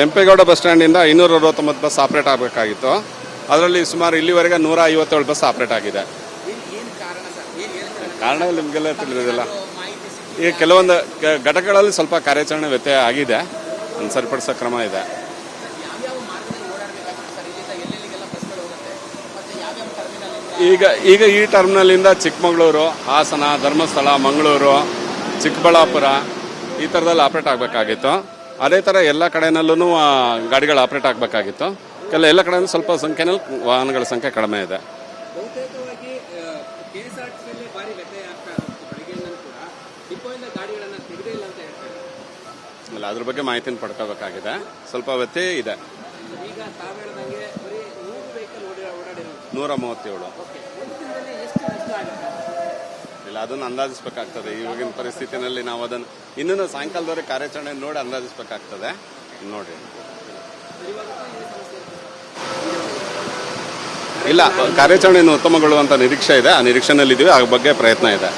Kempegowda bus ಸ್ಟ್ಯಾಂಡಿಂದ ಇನ್ನೂರ ಅರವತ್ತೊಂಬತ್ತು bus operate ಆಗಬೇಕಾಗಿತ್ತು. ಅದರಲ್ಲಿ ಸುಮಾರು ಇಲ್ಲಿವರೆಗೆ ನೂರ ಐವತ್ತೇಳು ಬಸ್ ಆಪ್ರೇಟ್ ಆಗಿದೆ. ಕಾರಣ ನಿಮಗೆಲ್ಲ ತಿಳಿದಿಲ್ಲ ಈಗ ಕೆಲವೊಂದು ಘಟಕಗಳಲ್ಲಿ ಸ್ವಲ್ಪ ಕಾರ್ಯಾಚರಣೆ ವ್ಯತ್ಯಯ ಆಗಿದೆ. ಅದನ್ನು ಸರಿಪಡಿಸೋ ಕ್ರಮ ಇದೆ. ಈಗ ಈಗ ಈ ಟರ್ಮಿನಲಿಂದ ಚಿಕ್ಕಮಗಳೂರು, ಹಾಸನ, ಧರ್ಮಸ್ಥಳ, ಮಂಗಳೂರು, ಚಿಕ್ಕಬಳ್ಳಾಪುರ ಈ ಥರದಲ್ಲಿ ಆಪ್ರೇಟ್ ಆಗಬೇಕಾಗಿತ್ತು. ಅದೇ ಥರ ಎಲ್ಲ ಕಡೆನಲ್ಲೂ ಗಾಡಿಗಳು ಆಪ್ರೇಟ್ ಆಗಬೇಕಾಗಿತ್ತು. ಕೆಲ ಎಲ್ಲ ಕಡೆ ಸ್ವಲ್ಪ ಸಂಖ್ಯೆನಲ್ಲಿ ವಾಹನಗಳ ಸಂಖ್ಯೆ ಕಡಿಮೆ ಇದೆ. ಅಲ್ಲ ಅದ್ರ ಬಗ್ಗೆ ಮಾಹಿತಿನ ಪಡ್ಕೋಬೇಕಾಗಿದೆ. ಸ್ವಲ್ಪ ವ್ಯತ್ಯಯ ಇದೆ. ನೂರ ಮೂವತ್ತೇಳು. ಅದನ್ನು ಅಂದಾಜಿಸ್ಬೇಕಾಗ್ತದೆ. ಇವಾಗಿನ ಪರಿಸ್ಥಿತಿನಲ್ಲಿ ನಾವು ಅದನ್ನು ಇನ್ನೂ ಸಾಯಂಕಾಲದವರೆಗೆ ಕಾರ್ಯಾಚರಣೆ ನೋಡಿ ಅಂದಾಜಿಸ್ಬೇಕಾಗ್ತದೆ. ನೋಡಿ ಇಲ್ಲ ಕಾರ್ಯಾಚರಣೆಯನ್ನು ಉತ್ತಮಗೊಳ್ಳುವಂಥ ನಿರೀಕ್ಷೆ ಇದೆ. ಆ ನಿರೀಕ್ಷೆನಲ್ಲಿ ಇದೀವಿ ಆ ಬಗ್ಗೆ ಪ್ರಯತ್ನ ಇದೆ.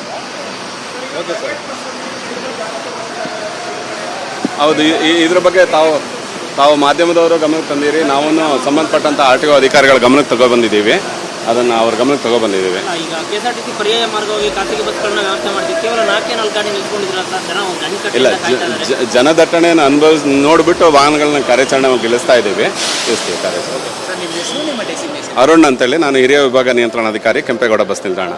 ಹೌದು ಇದ್ರ ಬಗ್ಗೆ ತಾವು ತಾವು ಮಾಧ್ಯಮದವರು ಗಮನಕ್ಕೆ ತಂದಿರಿ. ನಾವು ಸಂಬಂಧಪಟ್ಟಂತ ಆರ್ ಟಿ ಒ ಅಧಿಕಾರಿಗಳ ಗಮನಕ್ಕೆ ತಗೊಬಂದಿದ್ದೀವಿ ಅದನ್ನು ಅವ್ರ ಗಮನಕ್ಕೆ ತಗೊಬಂದಿದ್ದೀವಿ. ಈಗ K S R T C ಪರ್ಯಾಯ ಮಾರ್ಗವಾಗಿ ಖಾಸಗಿ ಬಸ್ಗಳನ್ನ ವ್ಯವಸ್ಥೆ ಮಾಡ್ತೀವಿ ಕೇವಲ ನಾಲ್ಕೇ ನಾಲ್ಕು ಗಾಡಿ ನಿಲ್ಸ್ಕೊಂಡಿದ್ರೆ ಸರ್ ಜನ ಒಂದು ಇಲ್ಲ ಅಣಿಕಟ್ಟಿಂದ ಜ- ಜ- ಜನದಟ್ಟಣೆಯನ್ನು ಅನುಭವಿಸ್ ನೋಡಿಬಿಟ್ಟು ವಾಹನಗಳನ್ನ ಕಾರ್ಯಾಚರಣೆ ಗೆಲ್ಲಿಸ್ತಾ ಇದ್ದೀವಿ. ತಿಳಿಸ್ತೀವಿ ಕಾರ್ಯಾಚರಣೆ. ಅರುಣ್ ಅಂತೇಳಿ ನಾನು ಹಿರಿಯ ವಿಭಾಗ ನಿಯಂತ್ರಣಾಧಿಕಾರಿ ಕೆಂಪೇಗೌಡ ಬಸ್ ನಿಲ್ದಾಣ.